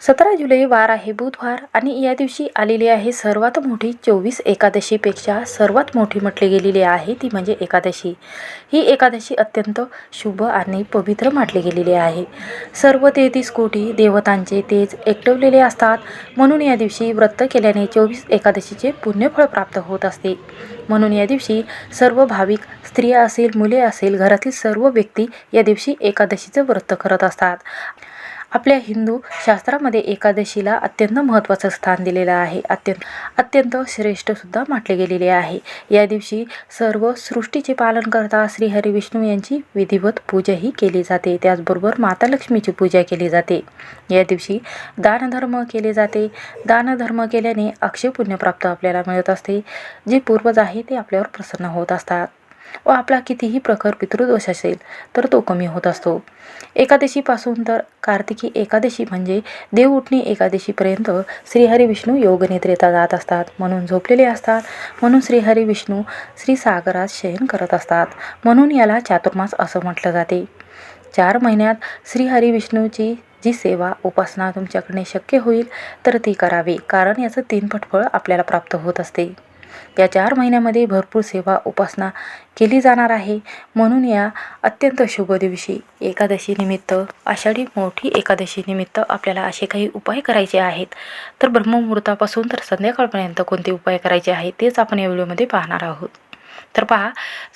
सतरा जुलै वार आहे. बुधवार आणि या दिवशी आलेली आहे सर्वात मोठी चोवीस एकादशीपेक्षा सर्वात मोठी म्हटली गेलेली आहे ती म्हणजे एकादशी. ही एकादशी अत्यंत शुभ आणि पवित्र मानली गेलेली आहे. सर्व तेहतीस कोटी देवतांचे तेज एकटवलेले असतात. म्हणून या दिवशी व्रत केल्याने चोवीस एकादशीचे पुण्यफळ प्राप्त होत असते. म्हणून या दिवशी सर्व भाविक स्त्रिया असेल मुले असेल घरातील सर्व व्यक्ती या दिवशी एकादशीचं व्रत करत असतात. आपल्या हिंदू शास्त्रामध्ये एकादशीला अत्यंत महत्त्वाचं स्थान दिलेलं आहे. अत्यंत अत्यंत श्रेष्ठसुद्धा म्हटले गेलेले आहे. या दिवशी सर्व सृष्टीचे पालन करता श्री हरिविष्णू यांची विधिवत पूजाही केली जाते. त्याचबरोबर माता लक्ष्मीची पूजा केली जाते. या दिवशी दानधर्म केले जाते. दानधर्म केल्याने अक्षय पुण्यप्राप्त आपल्याला मिळत असते. जे पूर्वज आहे ते आपल्यावर प्रसन्न होत असतात. व आपला कितीही प्रखर पितृदोष असेल तर तो कमी होत असतो. एकादशीपासून तर कार्तिकी एकादशी म्हणजे देव उठणी एकादशीपर्यंत श्रीहरी विष्णू योगनिद्रेता जात असतात. म्हणून झोपलेले असतात. म्हणून श्रीहरी विष्णू श्रीसागरात शयन करत असतात. म्हणून याला चातुर्मास असं म्हटलं जाते. चार महिन्यात श्रीहरी विष्णूची जी सेवा उपासना तुमच्याकडे शक्य होईल तर ती करावी. कारण याचं तीनपट फळ आपल्याला प्राप्त होत असते. या चार महिन्यामध्ये भरपूर सेवा उपासना केली जाणार आहे. म्हणून या अत्यंत शुभ दिवशी एकादशीनिमित्त आषाढी मोठी एकादशीनिमित्त आपल्याला असे काही उपाय करायचे आहेत. तर ब्रह्ममुहूर्तापासून तर संध्याकाळपर्यंत कोणते उपाय करायचे आहेत तेच आपण या व्हिडिओमध्ये पाहणार आहोत. तर पहा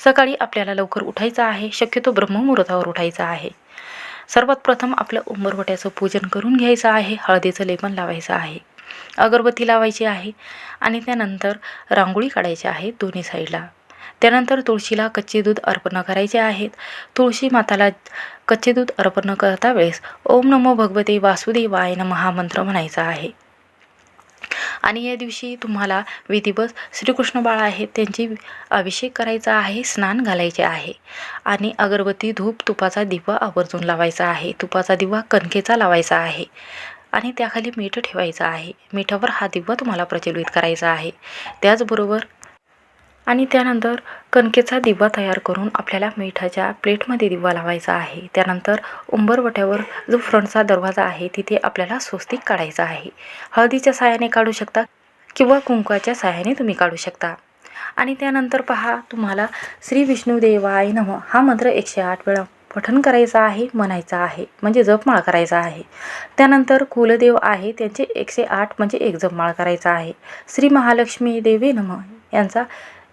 सकाळी आपल्याला लवकर उठायचं आहे शक्यतो ब्रह्ममुहूर्तावर उठायचं आहे. सर्वात प्रथम आपलं उंबरवट्याचं पूजन करून घ्यायचं आहे हळदीचं लेपन लावायचं आहे. अगरबत्ती लावायची आहे आणि त्यानंतर रांगोळी काढायची आहे दोन्ही साईडला. त्यानंतर तुळशीला कच्चे दूध अर्पण करायचे आहेत. तुळशी माताला कच्चे दूध अर्पण करता वेळेस ओम नमो भगवते वासुदेवाय महामंत्र हा मंत्र म्हणायचा आहे. आणि या दिवशी तुम्हाला विधिवत श्रीकृष्ण बाळ आहेत त्यांची अभिषेक करायचा आहे स्नान घालायचे आहे. आणि अगरबत्ती धूप तुपाचा दिवा आवर्जून लावायचा आहे. तुपाचा दिवा कणकेचा लावायचा आहे. आणि त्याखाली मीठ ठेवायचं आहे. मिठावर हा दिवा तुम्हाला प्रज्वलित करायचा आहे. त्याचबरोबर आणि त्यानंतर कणकेचा दिवा तयार करून आपल्याला मिठाच्या प्लेटमध्ये दिवा लावायचा आहे. त्यानंतर उंबरवट्यावर जो फ्रंटचा दरवाजा आहे तिथे आपल्याला स्वस्तिक काढायचा आहे. हळदीच्या साहाय्याने काढू शकता किंवा कुंकवाच्या साहाय्याने तुम्ही काढू शकता. आणि त्यानंतर पहा तुम्हाला श्री विष्णुदेवाय नम. हा मंत्र एकशे आठ वेळा पठण करायचं आहे म्हणायचं आहे म्हणजे जपमाळ करायचा आहे. त्यानंतर कुलदेव आहे त्यांचे एकशे आठ म्हणजे एक जपमाळ करायचा आहे. श्री महालक्ष्मी देवी नम. यांचा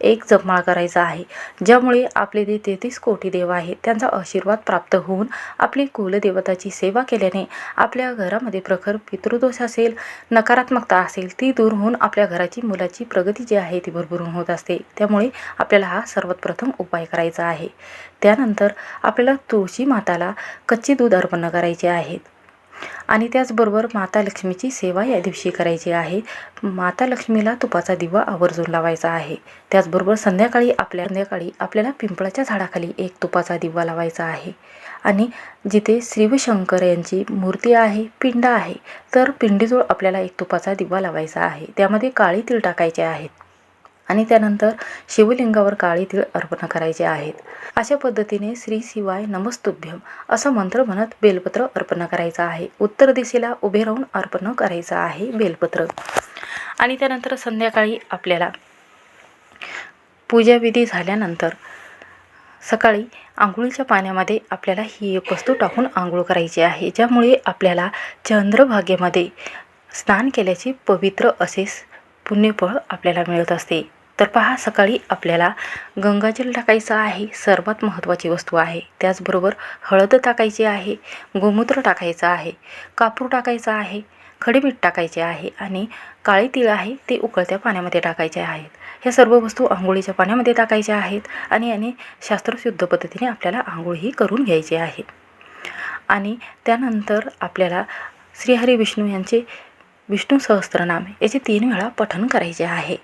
एक जपमाळ करायचा आहे. ज्यामुळे आपले जे तेहतीस कोटी देव आहेत. त्यांचा आशीर्वाद प्राप्त होऊन आपली कुलदेवताची सेवा केल्याने आपल्या घरामध्ये प्रखर पितृदोष असेल नकारात्मकता असेल ती दूर होऊन आपल्या घराची मुलाची प्रगती जी आहे ती भरभरून होत असते. त्यामुळे आपल्याला हा सर्वात प्रथम उपाय करायचा आहे. त्यानंतर आपल्याला तुळशी माताला कच्चे दूध अर्पण करायचे आहेत. आणि त्याचबरोबर माता लक्ष्मीची सेवा या दिवशी करायची आहे. माता लक्ष्मीला तुपाचा दिवा आवर्जून लावायचा आहे. त्याचबरोबर संध्याकाळी आपल्या संध्याकाळी आपल्याला पिंपळाच्या झाडाखाली एक तुपाचा दिवा लावायचा आहे. आणि जिथे श्रीवशंकर यांची मूर्ती आहे पिंड आहे तर पिंडीजवळ आपल्याला एक तुपाचा दिवा लावायचा आहे. त्यामध्ये काळी तीळ टाकायचे आहेत. आणि त्यानंतर शिवलिंगावर काळी तीळ अर्पण करायचे आहेत. अशा पद्धतीने श्री शिवाय नमस्तुभ्यम असं मंत्र म्हणत बेलपत्र अर्पण करायचं आहे. उत्तर दिशेला उभे राहून अर्पण करायचं आहे बेलपत्र. आणि त्यानंतर संध्याकाळी आपल्याला पूजाविधी झाल्यानंतर सकाळी आंघोळीच्या पाण्यामध्ये आपल्याला ही एक वस्तू टाकून आंघोळ करायची आहे. ज्यामुळे आपल्याला चंद्रभागेमध्ये स्नान केल्याचे पवित्र असे पुण्यफळ आपल्याला मिळत असते. तर पहा सकाळी आपल्याला गंगाजल टाकायचं आहे. सर्वात महत्त्वाची वस्तू आहे. त्याचबरोबर हळद टाकायची आहे गोमूत्र टाकायचं आहे कापूर टाकायचा आहे खडीमीठ टाकायचे आहे आणि काळे तीळ आहे ते उकळत्या पाण्यामध्ये टाकायचे आहेत. ह्या सर्व वस्तू आंघोळीच्या पाण्यामध्ये टाकायच्या आहेत आणि याने शास्त्रशुद्ध पद्धतीने आपल्याला आंघोळही करून घ्यायची आहे. आणि त्यानंतर आपल्याला श्रीहरी विष्णू यांचे विष्णू सहस्त्रनाम याचे तीन वेळा पठण करायचे आहे.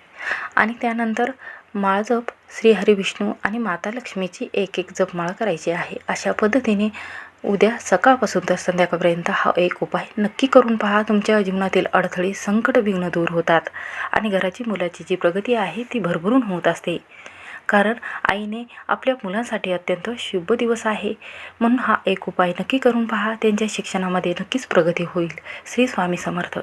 आणि त्यानंतर माळजप श्री हरी विष्णू आणि माता लक्ष्मीची एक एक जपमाळ करायची आहे. अशा पद्धतीने उद्या सकाळपासून तर संध्याकाळपर्यंत हा एक उपाय नक्की करून पहा. तुमच्या जीवनातील अडथळे संकट विघ्न दूर होतात आणि घराची मुलाची जी प्रगती आहे ती भरभरून होत असते. कारण आईने आपल्या मुलांसाठी अत्यंत शुभ दिवस आहे. म्हणून हा एक उपाय नक्की करून पहा. त्यांच्या शिक्षणामध्ये नक्कीच प्रगती होईल. श्री स्वामी समर्थ.